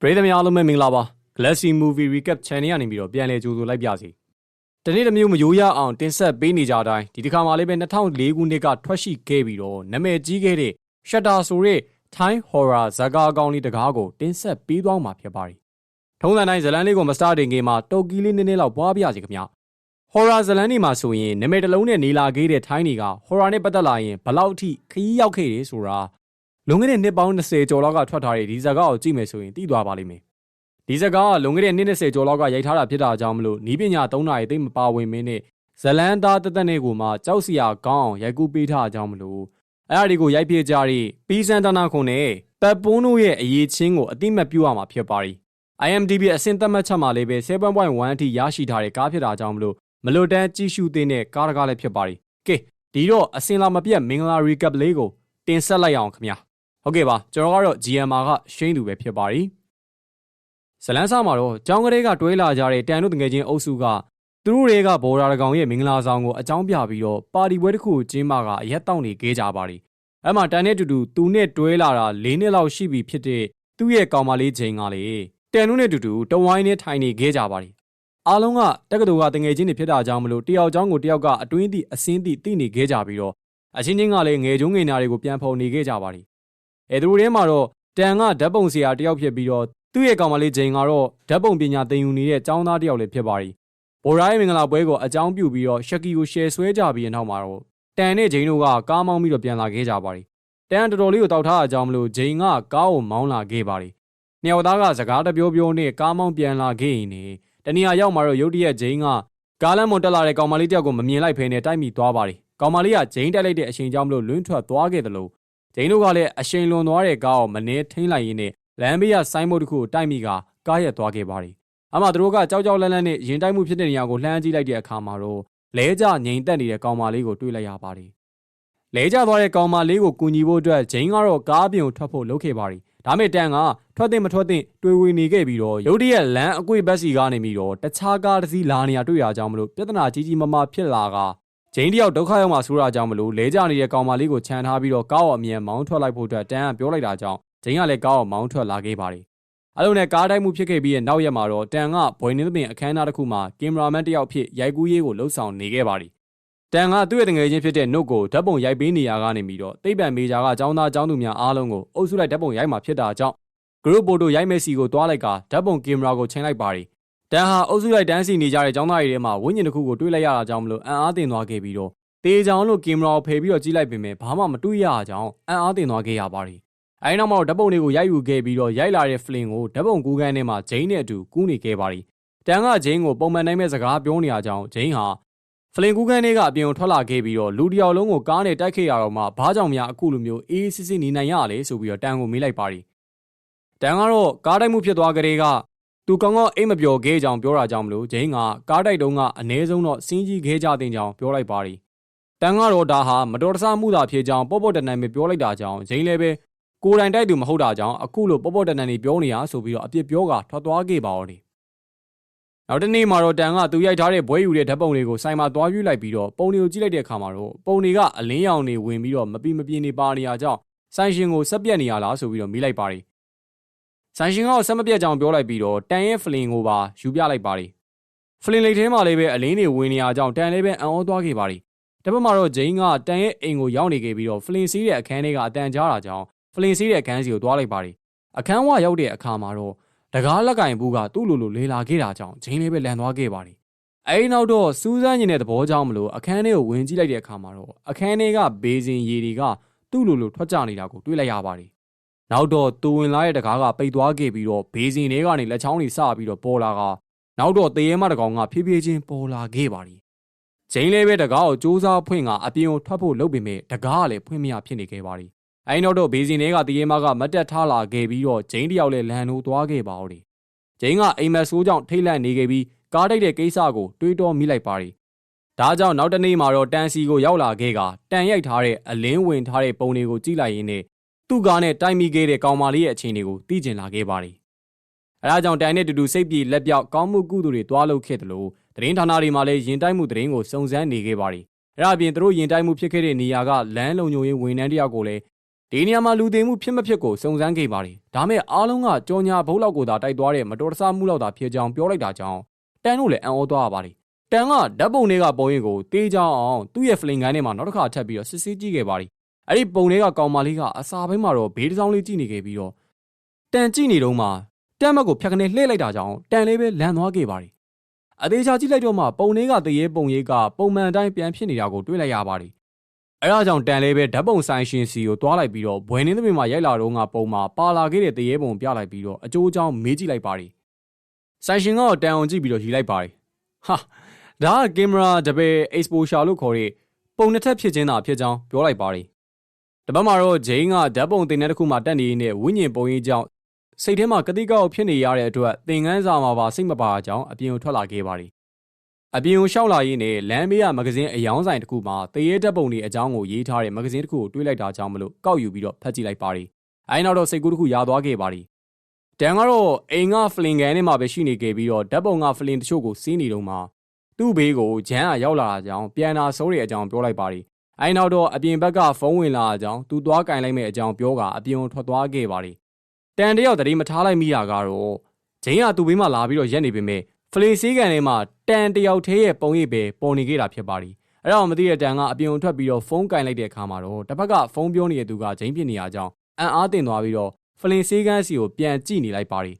ပရိသတ်များအားလုံးပဲမင်္ဂလာပါ Glassy Movie Recap Channel ကနေပြီးတော့ပြန်လည်ကြိုဆိုလိုက်ပါစီတနေ့တစ်မျိုးမယိုးရအောင်တင်ဆက်ပေးနေကြတိုင်းဒီတစ်ခါမှလည်းပဲ2004ခုနှစ်ကထွက်ရှိခဲ့ပြီးတော့နာမည်ကြီးခဲ့တဲ့ Shutter ဆိုတဲ့ Thai Horror ဇာတ်ကားအကောင်းလေးတစ်ကားကိုတင်ဆက်ပေးသွားမှာဖြစ်ပါတယ်ထုံးစံတိုင်းဇလန်းလေးကိုမစတင်ခင်မှာတော်ကီလေးနည်းနည်းလောက်ပွားပြစီခင်ဗျာ Horror ဇလန်းတွေမှာဆိုရင်နာမည်တစ်လုံးနဲ့နေလာခဲ့တဲ့ Thai တွေက Horror နဲ့ပတ်သက်လာရင်ဘလောက်အထိခရီးရောက်ခဲ့တယ်ဆိုတာ လွန်ခဲ့တဲ့နှစ်ပေါင်း20ကျော်လောက်ကထွက်ထားတဲ့ဒီဇာတ်ကားကိုကြည့်မယ်ဆိုရင်သိသွားပါလိမ့်မယ်ဒီဇာတ်ကားကလွန်ခဲ့တဲ့နှစ်20ကျော်လောက်ကရိုက်ထားတာဖြစ်တာကြောင့်မလို့နီးပညာ၃နာရီသိမ့်မပါဝင်မင်းနဲ့ဇလန်းသားတက်တက်နဲ့ကိုမှကြောက်စရာကောင်းအောင်ရိုက်ကူးပေးထားအကြောင်းမလို့အဲ့အရာတွေကိုရိုက်ပြကြတဲ့ပီစန်တနာခွန်နဲ့ပတ်ပွန်းတို့ရဲ့အရေးချင်းကိုအတိမတ်ပြုရမှာဖြစ်ပါရီ IMDB အဆင့်သတ်မှတ်ချက်မှာလည်းပဲ7.1အထိရရှိထားတဲ့ကားဖြစ်တာကြောင့်မလို့မလွတ်တမ်းကြည့်ရှုသင့်တဲ့ကားတကားလည်းဖြစ်ပါရီကဲဒီတော့အစင်လာမပြတ်မင်္ဂလာ recap လေးကိုတင်ဆက်လိုက်အောင်ခင်ဗျာ ဟုတ်ကဲ့ပါကျွန်တော်ကတော့ GMR ကရှိန်သူပဲဖြစ်ပါရီဇလန်းစားမှာတော့ကြောင်းကလေးကတွဲလာကြတဲ့တန်တို့တငယ်ချင်းအုပ်စုကသူတို့တွေကဘော်ဒါတကောင်ရဲ့မင်္ဂလာဆောင်ကိုအကြောင်းပြပြီးတော့ပါတီပွဲတစ်ခုကိုကျင်းပကအရက်တောက်နေခဲ့ကြပါရီအဲ့မှာတန်နဲ့တူတူသူနဲ့တွဲလာတာ၄နှစ်လောက်ရှိပြီဖြစ်တဲ့သူ့ရဲ့ကောင်မလေးချိန်ကလေတန်တို့နဲ့တူတူတဝိုင်းနဲ့ထိုင်နေခဲ့ကြပါရီအားလုံးကတက္ကသိုလ်ကတငယ်ချင်းတွေဖြစ်တာကြောင့်မလို့တယောက်ချောင်းကိုတယောက်ကအတွင်းသည့်အစင်းသည့်သိနေခဲ့ကြပြီးတော့အချင်းချင်းကလည်းငယ်ကျုံးငယ်နာတွေကိုပြန်ဖော်နေခဲ့ကြပါရီ အဲသူတို့ထဲမှာတော့တန်ကဓာတ်ပုံဆရာတယောက်ဖြစ်ပြီးတော့သူ့ရဲ့ကောင်မလေးဂျိန်ကတော့ဓာတ်ပုံပညာသင်ယူနေတဲ့ကျောင်းသားတယောက်လည်းဖြစ်ပါရီဘိုရာရဲ့မင်္ဂလာပွဲကိုအကြောင်းပြုပြီးတော့ရှက်ကီကိုရှယ်ဆွဲကြပြီးတဲ့နောက်မှာတော့တန်နဲ့ဂျိန်တို့ကကားမောင်းပြီးတော့ပြန်လာခဲ့ကြပါရီတန်တော်တော်လေးကိုတောက်ထားအကြောင်းမလို့ဂျိန်ကကားကိုမောင်းလာခဲ့ပါရီနှစ်ယောက်သားကစကားတပြောပြောနဲ့ကားမောင်းပြန်လာခဲ့ရင်နေတနေရာရောက်မှာတော့ရုတ်တရက်ဂျိန်ကကားလမ်းမွန်တက်လာတဲ့ကောင်မလေးတယောက်ကိုမမြင်လိုက်ဖဲနဲ့တိုက်မိသွားပါရီကောင်မလေးကဂျိန်တက်လိုက်တဲ့အချိန်ကြောင့်မလို့လွင့်ထွက်သွားခဲ့တယ်လို့ ဂျိန်တို့ကလည်းအရှိန်လွန်သွားတဲ့ကားကိုမနှဲထိန်းလိုက်ရင်းနဲ့လမ်းဘေးကဆိုင်းဘုတ်တစ်ခုကိုတိုက်မိကကားရက်သွားခဲ့ပါရီအမှသူတို့ကကြောက်ကြောက်လန့်လန့်နဲ့ရင်တိုက်မှုဖြစ်တဲ့နေရာကိုလှမ်းကြည့်လိုက်တဲ့အခါမှာတော့လဲကျငိန်တက်နေတဲ့ကောင်မလေးကိုတွေ့လိုက်ရပါရီလဲကျသွားတဲ့ကောင်မလေးကိုကူညီဖို့အတွက်ဂျိန်ကတော့ကားပြင်ကိုထွက်ဖို့လုပ်ခဲ့ပါရီဒါမဲ့တန်ကထွက်တဲ့မထွက်တဲ့တွေ့ဝေနေခဲ့ပြီးတော့ရုတ်တရက်လမ်းအကွေ့ဘက်စီကနေပြီးတော့တခြားကားတစ်စီးလာနေရတွေ့ရကြောင်းမလို့ပြဿနာကြီးကြီးမားမားဖြစ်လာက ဂျိန်းတယောက်ဒုက္ခရောက်မှဆိုးရကြောင်းမလို့လဲကျနေတဲ့ကောင်မလေးကိုခြံထားပြီးတော့ကားကိုအမြန်မောင်းထွက်လိုက်ဖို့အတွက်တန်ကပြောလိုက်တာကြောင့်ဂျိန်းကလည်းကားကိုမောင်းထွက်လာခဲ့ပါတယ်။အဲလိုနဲ့ကားတိုက်မှုဖြစ်ခဲ့ပြီးတဲ့နောက်ရက်မှာတော့တန်ကဘွယ်နေသဖြင့်အခမ်းအနားတစ်ခုမှာကင်မရာမန်တစ်ယောက်ဖြစ်ရိုက်ကူးရေးကိုလှုပ်ဆောင်နေခဲ့ပါတယ်။တန်ကသူ့ရဲ့တငယ်ချင်းဖြစ်တဲ့နှုတ်ကိုဓာတ်ပုံရိုက်ပေးနေရကနေပြီးတော့တိတ်ပံမေဂျာကចောင်းသားចောင်းသူများအားလုံးကိုအုပ်စုလိုက်ဓာတ်ပုံရိုက်မှာဖြစ်တာကြောင့် group photo ရိုက်မယ်စီကိုတွားလိုက်ကဓာတ်ပုံကင်မရာကိုချိန်လိုက်ပါတယ်။ တန်ဟာအုပ်စုလိုက်တန်းစီနေကြတဲ့ចောင်းသားတွေထဲမှာဝိညာဉ်တစ်ခုကိုတွေ့လိုက်ရတာကြောင့်မလို့အံ့အားသင့်သွားခဲ့ပြီးတော့တေးချောင်းလို့ကင်မရာကိုဖယ်ပြီးတော့ကြည့်လိုက်ပေမဲ့ဘာမှမတွေ့ရအောင်အံ့အားသင့်သွားခဲ့ရပါတယ်။အဲဒီနောက်မှာတော့ဓာတ်ပုံတွေကိုရိုက်ယူခဲ့ပြီးတော့ရိုက်လာတဲ့ဖလင်ကိုဓာတ်ပုံကူးခန်းထဲမှာဂျိန်းနဲ့အတူကူးနေခဲ့ပါတယ်။တန်ကဂျိန်းကိုပုံမှန်တိုင်းပဲစကားပြောနေရကြောင်းဂျိန်းဟာဖလင်ကူးခန်းထဲကအပြင်ကိုထွက်လာခဲ့ပြီးတော့လူတယောက်လုံးကိုကားနဲ့တိုက်ခဲ့ရတော့မှဘာကြောင့်များအခုလိုမျိုးအေးစစ်စစ်နေနိုင်ရလဲဆိုပြီးတော့တန်ကိုမေးလိုက်ပါတယ်။တန်ကတော့ကားတိုက်မှုဖြစ်သွားကြတဲ့က သူကောင်းကောင်းအိမ်မပြောခဲ့ကြောင်ပြောတာကြောင့်မလို့ဂျိန်းကကားတိုက်တုံးကအ ਨੇ ဆုံးတော့စင်းကြီးခဲကြတဲ့ကြောင်ပြောလိုက်ပါတယ်။တန်ကတော့ဒါဟာမတော်တဆမှုသာဖြစ်ကြောင်းပေါ့ပေါ့တန်တန်ပဲပြောလိုက်တာကြောင့်ဂျိန်းလည်းပဲကိုယ်တိုင်တိုက်သူမဟုတ်တာကြောင့်အခုလိုပေါ့ပေါ့တန်တန်နေပြောနေရဆိုပြီးတော့အပြစ်ပြောကထွက်သွားခဲ့ပါတော့တယ်။နောက်တနေ့မှာတော့တန်ကသူရိုက်ထားတဲ့ဘွဲယူတဲ့ဓာတ်ပုံတွေကိုစိုင်မှာသွားပြလိုက်ပြီးတော့ပုံတွေကိုကြည့်လိုက်တဲ့အခါမှာတော့ပုံတွေကအလင်းရောင်တွေဝင်ပြီးတော့မပီမပြင်းနေပါနေရကြောင်းဆိုင်ရှင်ကိုဆက်ပြက်နေရလားဆိုပြီးတော့မိလိုက်ပါတယ်။ ဆိုင်ရှင်ကဆက်မပြက်ကြောင်ပြောလိုက်ပြီးတော့တန်ရဲ့ဖလင်ကိုပါယူပြလိုက်ပါတယ်။ဖလင်လိတ်ထဲမှာလည်းပဲအလင်းတွေဝင်နေရကြောင်းတန်လည်းပဲအံ့ဩသွားခဲ့ပါတယ်။တပတ်မှာတော့ဂျိန်းကတန်ရဲ့အိမ်ကိုရောက်နေခဲ့ပြီးတော့ဖလင်စီးတဲ့အခန်းထဲကအတန်ကြားတာကြောင့်ဖလင်စီးတဲ့အခန်းစီကိုတွားလိုက်ပါတယ်အခန်းဝရောက်တဲ့အခါမှာတော့တကားလက်ကင်ဘူးကသူ့လိုလိုလေလာခဲ့တာကြောင့်ဂျင်းလေးပဲလန်သွားခဲ့ပါတယ်အဲဒီနောက်တော့စူးစမ်းနေတဲ့သဘောကြောင့်မလို့အခန်းထဲကိုဝင်ကြည့်လိုက်တဲ့အခါမှာတော့အခန်းထဲကဘေးစင်ရေတွေကသူ့လိုလိုထွက်ကြနေတာကိုတွေ့လိုက်ရပါတယ် နောက်တော့သူဝင်လာတဲ့တကားကပိတ်သွားခဲ့ပြီးတော့ဘေးစင်တွေကနေလက်ချောင်းတွေစပြီးတော့ပေါ်လာကနောက်တော့တရေမတကောင်ကဖြည်းဖြည်းချင်းပေါ်လာခဲ့ပါတယ်ဂျင်းလေးပဲတကားကိုစူးစမ်းဖွင့်ကအပြင်ကိုထွက်ဖို့လုပ်ပေမဲ့တကားကလည်းဖွင့်မရဖြစ်နေခဲ့ပါတယ်။အဲဒီနောက်တော့ဘေးစင်တွေကတရေမကမတ်တက်ထားလာခဲ့ပြီးတော့ဂျိန်းတယောက်လည်းလန်နိုးသွားခဲ့ပါဦးတယ်။ဂျိန်းကအိမ်မက်ဆိုးကြောင့်ထိတ်လန့်နေခဲ့ပြီးကားတိုက်တဲ့ကိစ္စကိုတွေးတောမိလိုက်ပါတယ်။ဒါကြောင့်နောက်တနေ့မှာတော့တန်စီကိုရောက်လာခဲ့ကတန်ရိုက်ထားတဲ့အလင်းဝင်ထားတဲ့ပုံတွေကိုကြည့်လိုက်ရင်းနဲ့ သူ့ကားနဲ့တိုက်မိခဲ့တဲ့ကောင်မလေးရဲ့အခြေအနေကိုသိကျင်လာခဲ့ပါတယ်။အဲဒါကြောင့်တန်နဲ့တူတူစိတ်ပြေလက်ပြောက်ကောင်းမှုကုသိုလ်တွေတွားလုပ်ခဲ့တယ်လို့သတင်းဌာနတွေမှာလည်းရင်တိုက်မှုသတင်းကိုစုံစမ်းနေခဲ့ပါတယ်။အဲဒါအပြင်သူတို့ရင်တိုက်မှုဖြစ်ခဲ့တဲ့နေရာကလမ်းလုံခြုံရေးဝန်ထမ်းတယောက်ကိုလည်းဒီနေရာမှာလူသိမှုဖြစ်မဖြစ်ကိုစုံစမ်းခဲ့ပါတယ်ဒါမဲ့အားလုံးကကြောညာဘုတ်လောက်ကိုသာတိုက်သွားတဲ့မတော်တဆမှုလောက်သာဖြစ်ကြောင်းပြောလိုက်တာကြောင့်တန်တို့လည်းအံ့ဩသွားရပါတယ်တန်ကဓာတ်ပုံတွေကပုံရင်ကိုတေးကြအောင်သူ့ရဲ့ဖလင်ကန်ထဲမှာနောက်တစ်ခါထပ်ပြီးတော့စစ်ဆေးကြည့်ခဲ့ပါတယ် အဲ့ဒီပုံတွေကကောင်မလေးကအစာပိုင်းမှာတော့ဘေးတစ်စောင်းလေးကြည့်နေခဲ့ပြီးတော့တန်ကြည့်နေတော့မှတန်မက်ကိုဖြတ်ကနေလှည့်လိုက်တာကြောင့်တန်လေးပဲလန်သွားခဲ့ပါတယ်အသေးချာကြည့်လိုက်တော့မှပုံတွေကတရေပုံရိပ်ကပုံမှန်အတိုင်းပြန်ဖြစ်နေတာကိုတွေ့လိုက်ရပါတယ်အဲဒါကြောင့်တန်လေးပဲဓာတ်ပုံဆိုင်ရှင်စီကိုတွားလိုက်ပြီးတော့ဘွယ်နေသမီးမှာရိုက်လာတော့ကပုံမှာပါလာခဲ့တဲ့တရေပုံပြလိုက်ပြီးတော့အကျိုးအကြောင်းမေးကြည့်လိုက်ပါတယ်ဆိုင်ရှင်ကတော့တန်အောင်ကြည့်ပြီးတော့ရီလိုက်ပါတယ်ဟာဒါကကင်မရာတပယ် exposure လို့ခေါ်တဲ့ပုံနှစ်ထပ်ဖြစ်ခြင်းသာဖြစ်ကြောင်းပြောလိုက်ပါတယ် တပတ်မှာတော့ဂျိန်းကဓာတ်ပုံတင်တဲ့တစ်ခုမှတက်နေနေတဲ့ဝိညာဉ်ပုံရိပ်ကြောင့်စိတ်ထဲမှာကတိကောက်ဖြစ်နေရတဲ့အတွက်သင်ခန်းစာမှာပါစိတ်မပါကြောင်းအပြင်ကိုထွက်လာခဲ့ပါတယ်အပြင်ကိုရှောက်လာရင်းနဲ့လမ်းဘေးကမဂဇင်းအယောင်းဆိုင်တစ်ခုမှာတရေဓာတ်ပုံတွေအကြောင်းကိုရေးထားတဲ့မဂဇင်းတစ်ခုကိုတွေးလိုက်တာကြောင့်မလို့ကောက်ယူပြီးတော့ဖတ်ကြည့်လိုက်ပါတယ်အဲဒီနောက်တော့စိတ်ကူးတစ်ခုရသွားခဲ့ပါတယ်တန်ကတော့အိမ်ကဖလင်ကန်ထဲမှာပဲရှိနေခဲ့ပြီးတော့ဓာတ်ပုံကဖလင်တချို့ကိုစီးနေတော့မှသူ့ဘေးကိုဂျန်ကရောက်လာတာကြောင့်ပြန်လာစိုးတဲ့အကြောင်းပြောလိုက်ပါတယ် အဲဒီနောက်တော့အပြင်ဘက်ကဖုန်းဝင်လာတဲ့အကြောင်းသူသွားကင်လိုက်မဲ့အကြောင်းပြောကအပြင်ကိုထွက်သွားခဲ့ပါတယ်တန်တယောက်တတိမထားလိုက်မိတာကတော့ဂျင်းကသူ့ဘေးမှာလာပြီးတော့ရက်နေပေမဲ့ဖလင်စည်းကန်ထဲမှာတန်တယောက်သေးရဲ့ပုံရိပ်ပဲပေါ်နေခဲ့တာဖြစ်ပါတယ်အဲ့တော့မသိတဲ့တန်ကအပြင်ကိုထွက်ပြီးတော့ဖုန်းကင်လိုက်တဲ့အခါမှာတော့တစ်ဖက်ကဖုန်းပြောနေတဲ့သူကဂျင်းဖြစ်နေရကြောင်းအံ့အားသင့်သွားပြီးတော့ဖလင်စည်းကန်စီကိုပြန်ကြည့်နေလိုက်ပါတယ်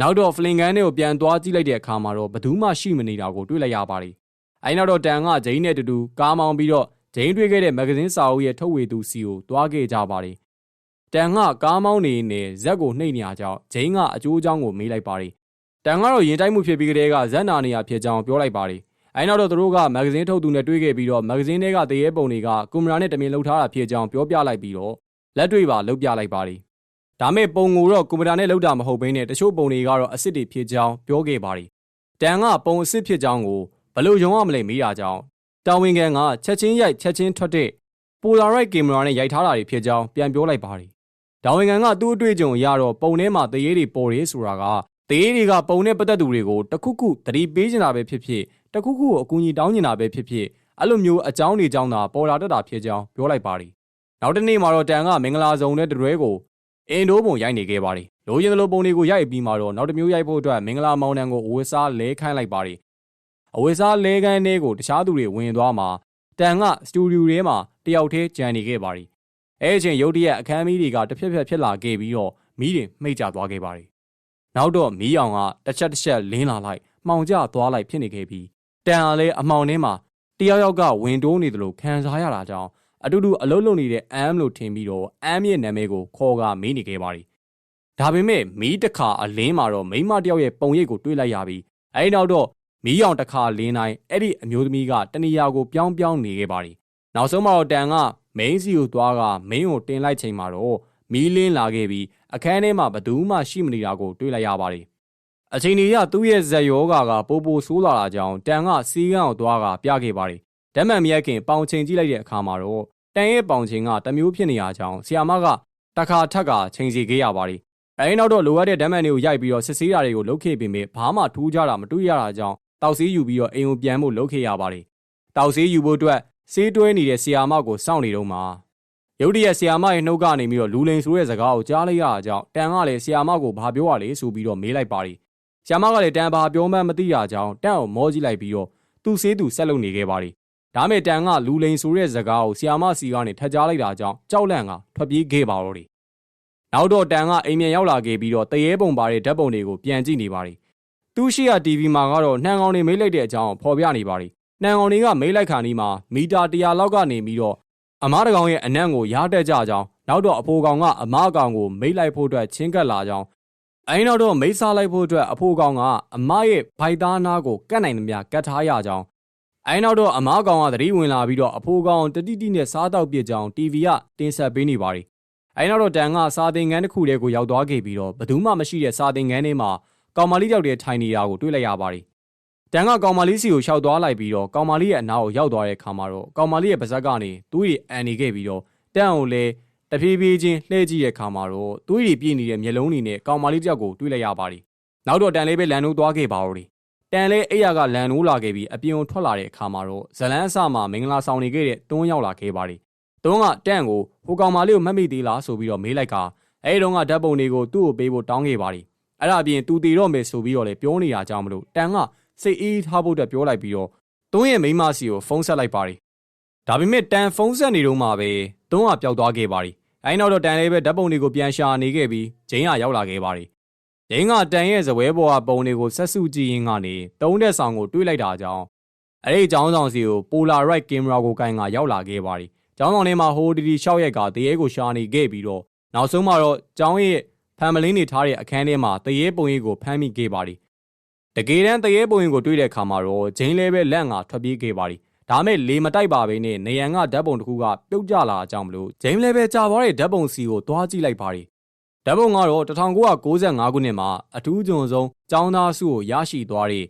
နောက်တော့ဖလင်ကန်တွေကိုပြန်သွားကြည့်လိုက်တဲ့အခါမှာတော့ဘသူမှရှိမနေတာကိုတွေ့လိုက်ရပါတယ်။အဲဒီနောက်တော့တန်ကဂျိန်းနဲ့တူတူကားမောင်းပြီးတော့ ဂျိန်းတွေ့ခဲ့တဲ့မဂဇင်းစာအုပ်ရဲ့ထုတ်ဝေသူစီကိုသွားခဲ့ကြပါတယ်။တန်ကကားမောင်းနေနေဇက်ကိုနှိပ်နေရကြောင်းဂျိန်းကအကျိုးအကြောင်းကိုမေးလိုက်ပါတယ်။တန်ကတော့ရင်တိုက်မှုဖြစ်ပြီးကတည်းကဇက်နာနေရဖြစ်ကြောင်းပြောလိုက်ပါတယ်။အဲဒီနောက်တော့သူတို့ကမဂဇင်းထုတ်သူနဲ့တွေ့ခဲ့ပြီးတော့မဂဇင်းတွေကတရေပုံတွေကကွန်မရာနဲ့တမင်လှုပ်ထားတာဖြစ်ကြောင်းပြောပြလိုက်ပြီးတော့လက်တွေ့ပါလှုပ်ပြလိုက်ပါတယ်။ဒါမဲ့ပုံကိုတော့ကွန်ပျူတာနဲ့လုပ်တာမဟုတ်ဘဲနဲ့တချို့ပုံတွေကတော့အစ်စ်တွေဖြစ်ကြောင်းပြောခဲ့ပါတယ်။တန်ကပုံအစ်စ်ဖြစ်ကြောင်းကိုဘလို့ယုံရမလဲမေးတာကြောင့် တာဝန်ခံကချက်ချင်းရိုက်ချက်ချင်းထွက်တဲ့ Polaroid ကင်မရာနဲ့ရိုက်ထားတာတွေဖြစ်ကြောင်းပြန်ပြောလိုက်ပါတယ်။တာဝန်ခံကသူ့အတွေ့အကြုံအရတော့ပုံထဲမှာတရေတွေပေါ်ရဲဆိုတာကတရေတွေကပုံနဲ့ပတ်သက်သူတွေကိုတခုခုတတိပေးနေတာပဲဖြစ်ဖြစ်တခုခုကိုအကူအညီတောင်းနေတာပဲဖြစ်ဖြစ်အဲ့လိုမျိုးအကြောင်းတွေကြောင်းသာပေါ်လာတတ်တာဖြစ်ကြောင်းပြောလိုက်ပါတယ်။နောက်တစ်နေ့မှာတော့တန်ကမင်္ဂလာဆောင်တဲ့တရွဲကိုအင်ဒိုးပုံရိုက်နေခဲ့ပါတယ်။လိုချင်သလိုပုံတွေကိုရိုက်ပြီးမှတော့နောက်တစ်မျိုးရိုက်ဖို့အတွက်မင်္ဂလာမောင်နှံကိုအဝတ်စားလဲခိုင်းလိုက်ပါတယ်။ အဝတ်စားလဲခန်းထဲကိုတခြားသူတွေဝင်သွားမှာတန်ကစတူဒီယိုထဲမှာတယောက်တည်းကြံနေခဲ့ပါတယ်။အဲအချိန်ရုတ်တရက်အခန်းမီးတွေကတစ်ဖြက်ဖြက်ဖြစ်လာခဲ့ပြီးတော့မီးတွေမှိတ်ကျသွားခဲ့ပါတယ်။နောက်တော့မီးအောင်ကတစ်ချက်တစ်ချက်လင်းလာလိုက်မှောင်ကျသွားလိုက်ဖြစ်နေခဲ့ပြီးတန်ကလည်းအမှောင်ထဲမှာတယောက်ယောက်ကဝင်တိုးနေတယ်လို့ခံစားရတာကြောင့်အတူတူအလုံးလုံးနေတဲ့အမ်လို့ထင်ပြီးတော့အမ်ရဲ့နာမည်ကိုခေါ်ကမေးနေခဲ့ပါတယ်။ဒါပေမဲ့မီးတစ်ခါအလင်းမှာတော့မိမတယောက်ရဲ့ပုံရိပ်ကိုတွေ့လိုက်ရပြီးအဲဒီနောက်တော့ မီးရောင်တစ်ခါလင်းတိုင်းအဲ့ဒီအမျိုးသမီးကတနေရာကိုပြောင်းပြောင်းနေခဲ့ပါတယ်။နောက်ဆုံးမှာတော့တန်ကမိန်းစီကိုသွားကမင်းကိုတင်လိုက်ချိန်မှာတော့မီးလင်းလာခဲ့ပြီးအခန်းထဲမှာဘသူမှရှိမနေတာကိုတွေ့လိုက်ရပါတယ်။အချိန်ကြီးကသူ့ရဲ့ဇက်ယောဂါကပိုပိုဆိုးလာတာကြောင့်တန်ကစီးကန်းကိုသွားကပြခဲ့ပါတယ်။ဓမ္မမြက်ခင်ပေါင်ချိန်ကြည့်လိုက်တဲ့အခါမှာတော့တန်ရဲ့ပေါင်ချိန်ကတမျိုးဖြစ်နေရကြောင်းဆီယာမကတခါထက်ကချိန်စီခဲ့ရပါတယ်။အဲဒီနောက်တော့လိုအပ်တဲ့ဓမ္မတွေကိုရိုက်ပြီးတော့စစ်ဆေးတာတွေကိုလုပ်ခဲ့ပေမဲ့ဘာမှထူးခြားတာမတွေ့ရတာကြောင့် တောက်ဆေးယူပြီးတော့အိမ်ကိုပြန်ဖို့လုပ်ခဲ့ရပါတယ်။တောက်ဆေးယူဖို့အတွက်ဆေးတွဲနေတဲ့ဆီယာမကိုစောင့်နေတော့မှာရုတ်တရက်ဆီယာမရဲ့နှုတ်ကနေပြီးတော့လူလိန်ဆိုတဲ့စကားကိုကြားလိုက်ရတာကြောင့်တန်ကလည်းဆီယာမကိုဘာပြောရလဲဆိုပြီးတော့မေးလိုက်ပါတယ်။ဆီယာမကလည်းတန်ဘာပြောမှန်းမသိတာကြောင့်တန်ကိုမောကြည့်လိုက်ပြီးတော့သူ့ဆေးသူဆက်လုပ်နေခဲ့ပါတယ်။ဒါမဲ့တန်ကလူလိန်ဆိုတဲ့စကားကိုဆီယာမစီကနေထပ်ကြားလိုက်တာကြောင့်ကြောက်လန့်ကထွက်ပြေးခဲ့ပါတော့တယ်။နောက်တော့တန်ကအိမ်မြန်ရောက်လာခဲ့ပြီးတော့တရေပုံပါတဲ့ဓာတ်ပုံတွေကိုပြန်ကြည့်နေပါတယ်။ သူ့ရှိရ TV မှာကတော့နှံကောင်တွေမေးလိုက်တဲ့အကြောင်းဖော်ပြနေပါတယ်။နှံကောင်တွေကမေးလိုက်ခါနီးမှာမီတာ100လောက်ကနေပြီးတော့အမားတကောင်ရဲ့အနံ့ကိုရားတက်ကြကြောင်းနောက်တော့အဖိုးကောင်ကအမားကောင်ကိုမိတ်လိုက်ဖို့အတွက်ချင်းကပ်လာကြောင်းအဲနောက်တော့မိတ်စားလိုက်ဖို့အတွက်အဖိုးကောင်ကအမရဲ့ဘိုက်သားနာကိုကတ်နိုင်သမျှကတ်ထားရကြောင်းအဲနောက်တော့အမားကောင်ကသတိဝင်လာပြီးတော့အဖိုးကောင်တတိတိနဲ့စားတော့ပြစ်ကြောင်း TV ကတင်ဆက်ပေးနေပါတယ်အဲနောက်တော့တန်ကစာသင်ခန်းတစ်ခုတည်းကိုရောက်သွားခဲ့ပြီးတော့ဘယ်သူမှမရှိတဲ့စာသင်ခန်းထဲမှာ ကောင်မလေးကြောက်တဲ့ထိုင်နေတာကိုတွေ့လိုက်ရပါတယ်တန်ကကောင်မလေးစီကိုရှောက်သွားလိုက်ပြီးတော့ကောင်မလေးရဲ့အနားကိုရောက်သွားတဲ့ခါမှာတော့ကောင်မလေးရဲ့ပါဇက်ကနေသွေးတွေအန်နေခဲ့ပြီးတော့တန်ကိုလည်းတဖြည်းဖြည်းချင်းလှည့်ကြည့်တဲ့ခါမှာတော့သွေးတွေပြည့်နေတဲ့မျက်လုံးတွေနဲ့ကောင်မလေးတယောက်ကိုတွေ့လိုက်ရပါတယ်။နောက်တော့တန်လေးပဲလန်နိုးသွားခဲ့ပါတော့တယ်။တန်လေးအိယာကလန်နိုးလာခဲ့ပြီးအပြင်ကိုထွက်လာတဲ့အခါမှာတော့ဇလန်းအစမှာမင်္ဂလာဆောင်နေခဲ့တဲ့တွန်းရောက်လာခဲ့ပါတယ်။သုံးကတန့်ကိုဟိုကောင်မလေးကိုမှတ်မိသေးလားဆိုပြီးတော့မေးလိုက်ကအဲဒီတုန်းကဓာတ်ပုံတွေကိုသူ့ကိုပေးဖို့တောင်းခဲ့ပါတယ်။ အဲ့ဒါအပြင်သူတည်တော့မယ်ဆိုပြီးတော့လည်းပြောနေတာကြောင့်မလို့တန်ကစိတ်အေးထားဖို့အတွက်ပြောလိုက်ပြီးတော့သုံးရဲ့မိန်းမစီကိုဖုန်းဆက်လိုက်ပါတယ်။ဒါပေမဲ့တန်ဖုန်းဆက်နေတော့မှပဲသုံးကပျောက်သွားခဲ့ပါတယ်။အဲဒီနောက်တော့တန်လေးပဲဓာတ်ပုံတွေကိုပြန်ရှာနေခဲ့ပြီးဂျိန်းကရောက်လာခဲ့ပါတယ်။ဂျိန်းကတန်ရဲ့ဇပွဲပေါ်ကပုံတွေကိုဆက်စုကြည့်ရင်းကနေသုံးတဲ့ဆောင်ကိုတွေးလိုက်တာကြောင့်အဲ့ဒီအကြောင်းဆောင်စီကို Polaroid camera ကိုကင်ကရောက်လာခဲ့ပါတယ်။ကျောင်းဆောင်ထဲမှာဟိုဒီဒီရှောက်ရက်ကတရေကိုရှာနေခဲ့ပြီးတော့နောက်ဆုံးမှာတော့ကျောင်းရဲ့ ဖန်မလင်းနေထားတဲ့အခန်းထဲမှာတရေပုံရိပ်ကိုဖမ်းမိခဲ့ပါတယ်။တကယ်တမ်းတရေပုံရိပ်ကိုတွေ့တဲ့အခါမှာတော့ဂျင်းလဲပဲလက်ငါထွက်ပြေးခဲ့ပါတယ်။ဒါမဲ့လေမတိုက်ပါဘဲနဲ့နေရန်ကဓာတ်ပုံတစ်ခုကပြုတ်ကျလာအကြောင်းမလို့ဂျင်းလဲပဲကြာသွားတဲ့ဓာတ်ပုံစီကိုသွားကြည့်လိုက်ပါတယ်။ဓာတ်ပုံကတော့1995ခုနှစ်မှာအထူးကျွံဆုံးကျောင်းသားစုကိုရရှိသွားတဲ့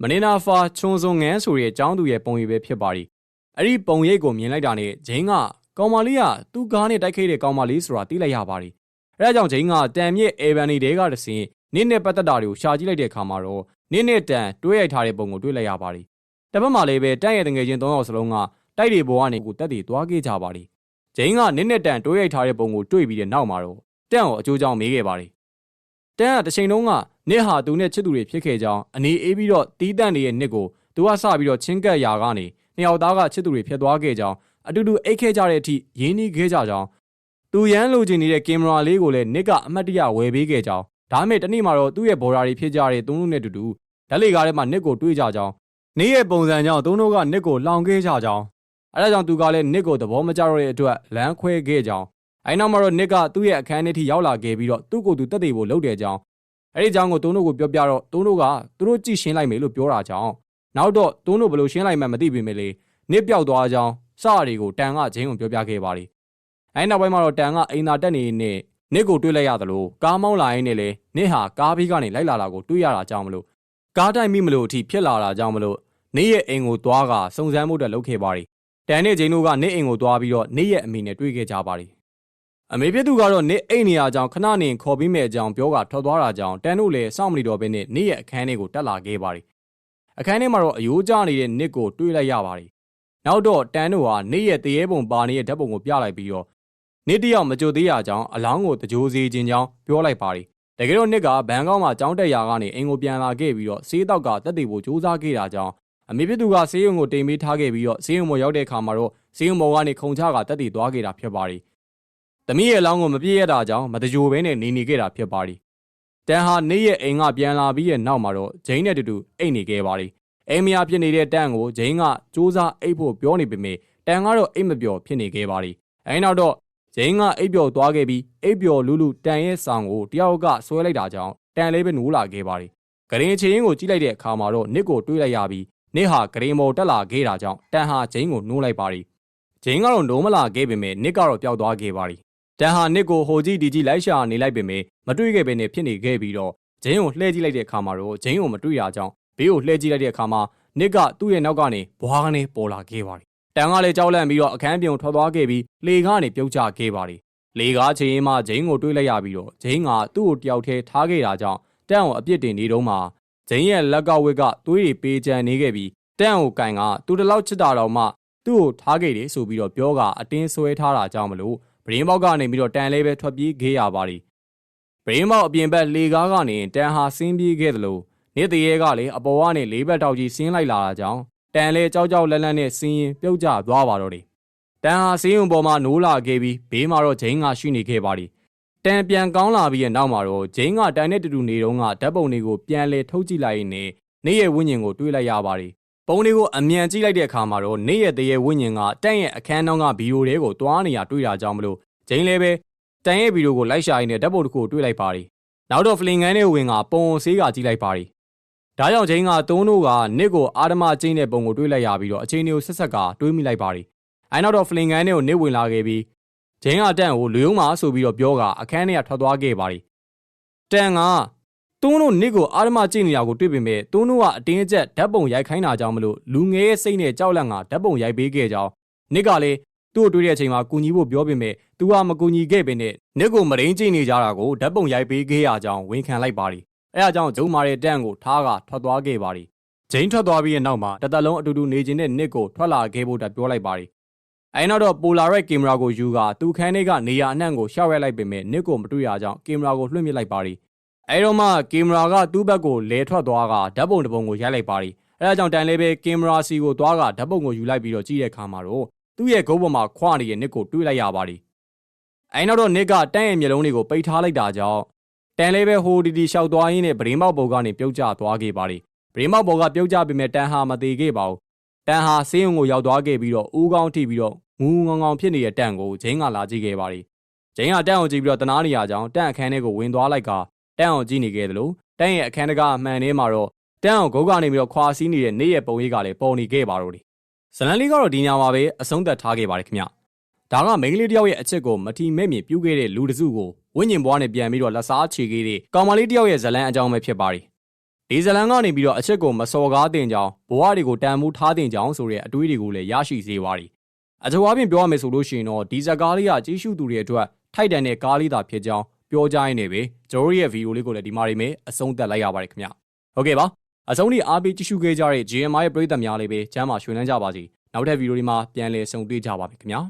မနီနာဖာချွန်စုံငန်းဆိုတဲ့ကျောင်းသူရဲ့ပုံရိပ်ပဲဖြစ်ပါတယ်။အဲ့ဒီပုံရိပ်ကိုမြင်လိုက်တာနဲ့ဂျင်းကကောင်မလေးကသူ့ကားနဲ့တိုက်ခိုက်တဲ့ကောင်မလေးဆိုတာသိလိုက်ရပါတယ်။ အဲဒါကြောင့်ဂျင်းကတန်မြင့်အေဗန်နီတဲကတစင်နင်းနဲ့ပတ်သက်တာတွေကိုရှာကြည့်လိုက်တဲ့အခါမှာတော့နင်းနဲ့တန်တွဲရိုက်ထားတဲ့ပုံကိုတွေ့လိုက်ရပါတယ်။တစ်ဖက်မှာလည်းပဲတန်ရဲ့တငယ်ချင်း၃ယောက်စလုံးကတိုက်တွေပေါ်ကနေကိုတက်တွေသွားခဲ့ကြပါတယ်။ဂျင်းကနင်းနဲ့တန်တွဲရိုက်ထားတဲ့ပုံကိုတွေ့ပြီးတဲ့နောက်မှာတော့တန်ကိုအကျိုးကြောင့်မေးခဲ့ပါတယ်။တန်ကတစ်ချိန်လုံးကနစ်ဟာသူနဲ့ချစ်သူတွေဖြစ်ခဲ့ကြောင်းအနေအေးပြီးတော့တီးတန့်နေတဲ့နစ်ကိုသူကစပြီးတော့ချင်းကပ်ရာကနေနှစ်ယောက်သားကချစ်သူတွေဖြစ်သွားခဲ့ကြောင်းအတူတူအိတ်ခဲ့ကြတဲ့အထိရင်းနှီးခဲ့ကြကြောင်း သူရန်လိုချင်နေတဲ့ကင်မရာလေးကိုလည်းနစ်ကအမှတ်တရဝယ်ပေးခဲ့ကြောင်းဒါမဲ့တနေ့မှာတော့သူ့ရဲ့ဘော်ဒါတွေဖြစ်ကြတဲ့သုံးလုံးနဲ့တူတူဓာတ်လေကားထဲမှာနစ်ကိုတွေးကြကြောင်းနေ့ရဲ့ပုံစံကြောင့်သုံးလုံးကနစ်ကိုလောင်ခဲ့ကြကြောင်းအဲဒါကြောင့်သူကလည်းနစ်ကိုသဘောမကျတော့တဲ့အတွက်လမ်းခွဲခဲ့ကြောင်းအဲနောက်မှာတော့နစ်ကသူ့ရဲ့အခန်းထဲထိရောက်လာခဲ့ပြီးတော့သူ့ကိုယ်သူတက်သေးဖို့လုပ်တယ်ကြောင်းအဲဒီကြောင့်ကိုသုံးတို့ကိုပြောပြတော့သုံးတို့ကသူတို့ကြည့်ရှင်းလိုက်မယ်လို့ပြောတာကြောင့်နောက်တော့သုံးတို့ဘယ်လိုရှင်းလိုက်မှမသိပေမဲ့လေနစ်ပြောက်သွားကြောင်းစရတွေကိုတန်ကဂျင်းကိုပြောပြခဲ့ပါတယ်။ အဲဒီနောက်ပိုင်းမှာတော့တန်ကအိမ်သာတက်နေနေနစ်ကိုတွေးလိုက်ရသလိုကားမောင်းလာရင်းနဲ့လေနစ်ဟာကားဘေးကနေလိုက်လာတာကိုတွေးရတာကြောင့်မလို့ကားတိုင်မိမလို့အထိဖြစ်လာတာကြောင့်မလို့နစ်ရဲ့အိမ်ကိုသွားကစုံစမ်းမှုတွေလုပ်ခဲ့ပါတယ်။တန်နဲ့ဂျင်းတို့ကနစ်အိမ်ကိုသွားပြီးတော့နစ်ရဲ့အမိနဲ့တွေ့ခဲ့ကြပါတယ်။အမေပြသူကတော့နစ်အိမ်နေရာကြောင့်ခဏနေခေါ်ပြီးမဲ့အကြောင်းပြောကထွက်သွားတာကြောင့်တန်တို့လည်းစောင့်မနေတော့ဘဲနဲ့နစ်ရဲ့အခန်းထဲကိုတက်လာခဲ့ပါတယ်။အခန်းထဲမှာတော့အယိုးကျနေတဲ့နစ်ကိုတွေးလိုက်ရပါတယ်နောက်တော့တန်တို့ဟာနေ့ရက်တရေပုံပါနေတဲ့ဓာတ်ပုံကိုပြလိုက်ပြီးတော့ နေ့တယောက်မကြိုသေးရကြောင်းအလောင်းကိုတကြိုးစီခြင်းကြောင်းပြောလိုက်ပါတယ်တကယ်တော့နစ်ကဘန်ကောက်မှာကြောင်းတက်ရာကနေအိမ်ကိုပြန်လာခဲ့ပြီးတော့ဆေးတောက်ကတက်တေကိုစူးစမ်းခဲ့တာကြောင့်အမေဖြစ်သူကဆေးရုံကိုတင်ပေးထားခဲ့ပြီးတော့ဆေးရုံပေါ်ရောက်တဲ့အခါမှာတော့ဆေးရုံပေါ်ကနေခုံချကတက်တေသွားခဲ့တာဖြစ်ပါတယ်။သမီးရဲ့အလောင်းကိုမပြည့်ရတာကြောင့်မတကြိုဘဲနဲ့နေနေခဲ့တာဖြစ်ပါတယ်။တန်ဟာနေ့ရဲ့အိမ်ကပြန်လာပြီးရဲ့နောက်မှာတော့ဂျိန်းနဲ့တူတူအိတ်နေခဲ့ပါတယ်အိမ်မယာဖြစ်နေတဲ့တန်ကိုဂျိန်းကစူးစမ်းအိပ်ဖို့ပြောနေပေမဲ့တန်ကတော့အိပ်မပျော်ဖြစ်နေခဲ့ပါသည်အဲဒီနောက်တော့ ဂျိန်းကအိပ်ပျော်သွားခဲ့ပြီးအိပ်ပျော်လူလူတန်ရဲ့ဆောင်ကိုတယောက်ကဆွဲလိုက်တာကြောင့်တန်လေးပဲနိုးလာခဲ့ပါသည်ဂရင်ချင်းကိုကြည့်လိုက်တဲ့အခါမှာတော့နစ်ကိုတွေးလိုက်ရပြီးနစ်ဟာဂရင်မော်တက်လာခဲ့တာကြောင့်တန်ဟာဂျိန်းကိုနိုးလိုက်ပါသည်ဂျိန်းကတော့နိုးမလာခဲ့ပေမဲ့နစ်ကတော့ပျောက်သွားခဲ့ပါသည်တန်ဟာနစ်ကိုဟိုကြည့်ဒီကြည့်လိုက်ရှာနေလိုက်ပေမဲ့မတွေ့ခဲ့ဘဲနဲ့ဖြစ်နေခဲ့ပြီးတော့ဂျိန်းကိုလှည့်ကြည့်လိုက်တဲ့အခါမှာတော့ဂျိန်းကိုမတွေ့ရကြောင်းဘေးကိုလှည့်ကြည့်လိုက်တဲ့အခါမှာနစ်ကသူ့ရဲ့နောက်ကနေဘွားကနေပေါ်လာခဲ့ပါတယ်။ တန်ကလည်းကြောက်လန့်ပြီးတော့အခန်းပြင်ထွက်သွားခဲ့ပြီးလေကနေပြုတ်ကျခဲ့ပါတယ်။လေကားချိန်မှဂျိန်းကိုတွေးလိုက်ရပြီးတော့ဂျိန်းကသူ့ကိုတယောက်တည်းထားခဲ့တာကြောင့်တန်ကိုအပြစ်တင်နေတော့မှဂျိန်းရဲ့လက်ကဝက်ကသွေးတွေပေးချန်နေခဲ့ပြီးတန်ကိုကန်ကသူတလောက်ချစ်တာတော့မှသူ့ကိုထားခဲ့တယ်ဆိုပြီးတော့ပြောကအတင်းဆွဲထားတာကြောင့်မလို့ဗရင်ပေါက်ကနေပြီးတော့တန်လေးပဲထွက်ပြေးခဲ့ရပါတယ်။ဗရင်ပေါက်အပြင်ဘက်လေကားကနေတန်ဟာဆင်းပြေးခဲ့သလိုနေ့တရေကလည်းအပေါ်ကနေလေးဘက်တောက်ကြီးဆင်းလိုက်လာတာကြောင့် တန်လဲကြောက်ကြောက်လန့်လန့်နဲ့ဆင်းရင်ပြုတ်ကျသွားပါတော့တယ်။တန်ဟာဆင်းုံပေါ်မှာနိုးလာခဲ့ပြီးဘေးမှာတော့ဂျိန်းကရှိနေခဲ့ပါသည်။တန်ပြန်ကောင်းလာပြီးရဲ့နောက်မှာတော့ဂျိန်းကတန်နဲ့တူတူနေတော့ကဓာတ်ပုံတွေကိုပြန်လဲထုတ်ကြည့်လိုက်ရင်နေ့ရဲ့ဝိညာဉ်ကိုတွေးလိုက်ရပါတယ်။ပုံတွေကိုအမြန်ကြည့်လိုက်တဲ့အခါမှာတော့နေ့ရဲ့တရေဝိညာဉ်ကတန်ရဲ့အခန်းနောက်ကဗီဒီယိုတွေကိုတွားနေရတွေ့တာကြောင့်မလို့ဂျိန်းလည်းပဲတန်ရဲ့ဗီဒီယိုကိုလိုက်ရှာရင်းနဲ့ဓာတ်ပုံတစ်ခုတွေ့လိုက်ပါတယ်။နောက်တော့ဖလင်ကန်းနဲ့ဝင်ကပုံဆေးကကြည့်လိုက်ပါတယ် ဒါကြောင့်ချင်းကသုံးတို့ကနစ်ကိုအာဓမကျင်းတဲ့ပုံကိုတွေးလိုက်ရပြီးတော့အချင်းတွေကိုဆက်ဆက်ကတွေးမိလိုက်ပါတယ်။အဲနောက်တော့ဖလင်ကန်နဲ့ကိုနစ်ဝင်လာခဲ့ပြီးချင်းကတန့်ကိုလူယုံမာဆိုပြီးတော့ပြောကအခန်းထဲကထွက်သွားခဲ့ပါတယ်။တန့်ကသုံးတို့နစ်ကိုအာဓမကျင်းနေတာကိုတွေ့ပေမဲ့သုံးတို့ကအတင်းအကျပ်ဓာတ်ပုံရိုက်ခိုင်းတာကြောင့်မလို့လူငယ်ရဲ့စိတ်နဲ့ကြောက်လန့်ကဓာတ်ပုံရိုက်ပေးခဲ့ကြောင်းနစ်ကလည်းသူ့ကိုတွေ့တဲ့အချိန်မှာကူညီဖို့ပြောပေမဲ့သူကမကူညီခဲ့ပေနဲ့နစ်ကိုမရင်းကျင်းနေကြတာကိုဓာတ်ပုံရိုက်ပေးခဲ့ရကြောင်းဝန်ခံလိုက်ပါတယ် အဲအကြောင်းဂျုံမာရဲ့တန့်ကိုထားကထွက်သွားခဲ့ပါတယ်ဂျိန်းထွက်သွားပြီးတဲ့နောက်မှာတသက်လုံးအတူတူနေခြင်းနဲ့နစ်ကိုထွက်လာခဲ့ဖို့တပြောလိုက်ပါတယ်အဲနောက်တော့ Polaroid ကင်မရာကိုယူကသူ့ခန်းထဲကနေရာအနှံ့ကိုရှောက်ရိုက်လိုက်ပေမဲ့နစ်ကိုမတွေ့ရကြောင်းကင်မရာကိုလွှင့်ပစ်လိုက်ပါသည်အဲတော့မှကင်မရာကသူ့ဘက်ကိုလဲထွက်သွားကဓာတ်ပုံတစ်ပုံကိုရိုက်လိုက်ပါသည်အဲဒါကြောင့်တန်လေးပဲကင်မရာစီကိုသွားကဓာတ်ပုံကိုယူလိုက်ပြီးတော့ကြည့်တဲ့အခါမှာတော့သူ့ရဲ့ဂုတ်ပေါ်မှာခွာနေတဲ့နစ်ကိုတွေးလိုက်ရပါသည်အဲနောက်တော့နစ်ကတန့်ရဲ့မျက်လုံးတွေကိုပိတ်ထားလိုက်တာကြောင့် တန်လေးပဲဟိုဒီဒီရှောက်သွားရင်းနဲ့ဗရင်မောက်ပုံကနေပြုတ်ကျသွားခဲ့ပါသည်ဗရင်မောက်ပုံကပြုတ်ကျပေမဲ့တန်ဟာမသေးခဲ့ပါဘူးတန်ဟာဆေးရုံကိုရောက်သွားခဲ့ပြီးတော့ဦးကောင်းထိပြီးတော့ငူငောင်ငောင်ဖြစ်နေတဲ့တန်ကိုဂျင်းကလာကြည့်ခဲ့ပါသည်ဂျင်းကတန်ကိုကြည့်ပြီးတော့တနာနေရကြောင်းတန်အခန်းထဲကိုဝင်သွားလိုက်ကတန်အောင်ကြည့်နေခဲ့တယ်လို့တန်ရဲ့အခန်းတကာအမှန်ထဲမှာတော့တန်အောင်ဂုတ်ကနေပြီးတော့ခွာစီးနေတဲ့နေ့ရဲ့ပုံရိပ်ကလည်းပေါ်နေခဲ့ပါတော့တယ်ဇလန်လေးကတော့ဒီညမှာပဲအဆုံးသတ်ထားခဲ့ပါတယ်ခင်ဗျဒါကမိန်းကလေးတယောက်ရဲ့အချက်ကိုမထီမဲ့မြင်ပြုတ်ခဲ့တဲ့လူတစုကို ဝိညာဉ်ဘွားနဲ့ပြန်ပြီးတော့လက်စားချေခဲ့တဲ့ကောင်မလေးတယောက်ရဲ့ဇလန်အကြောင်းပဲဖြစ်ပါတယ်ဒီဇလန်ကနေပြီးတော့အချက်ကိုမစော်ကားတင်ကြောင်းဘဝတွေကိုတန်မိုးထားတင်ကြောင်းဆိုတဲ့အတွေးတွေကိုလည်းရရှိစေပါတယ်အကြွားပြင်ပြောရမယ်ဆိုလို့ရှိရင်တော့ဒီဇက်ကားလေးကကြီးစုသူတွေအတွက်ထိုက်တန်တဲ့ကားလေးသာဖြစ်ကြောင်းပြောကြရင်းနေပဲကျွန်တော်ရဲ့ဗီဒီယိုလေးကိုလည်းဒီမှာနေမယ်အဆုံးသတ်လိုက်ရပါတယ်ခင်ဗျဟုတ်ကဲ့ပါအဆုံးထိအားပေးကြည့်ရှုခဲ့ကြတဲ့ GMI ရဲ့ပရိသတ်များလေးပဲကျမ်းမာရွှင်လန်းကြပါစေနောက်ထပ်ဗီဒီယိုဒီမှာပြန်လည်ဆုံတွေ့ကြပါမယ်ခင်ဗျာ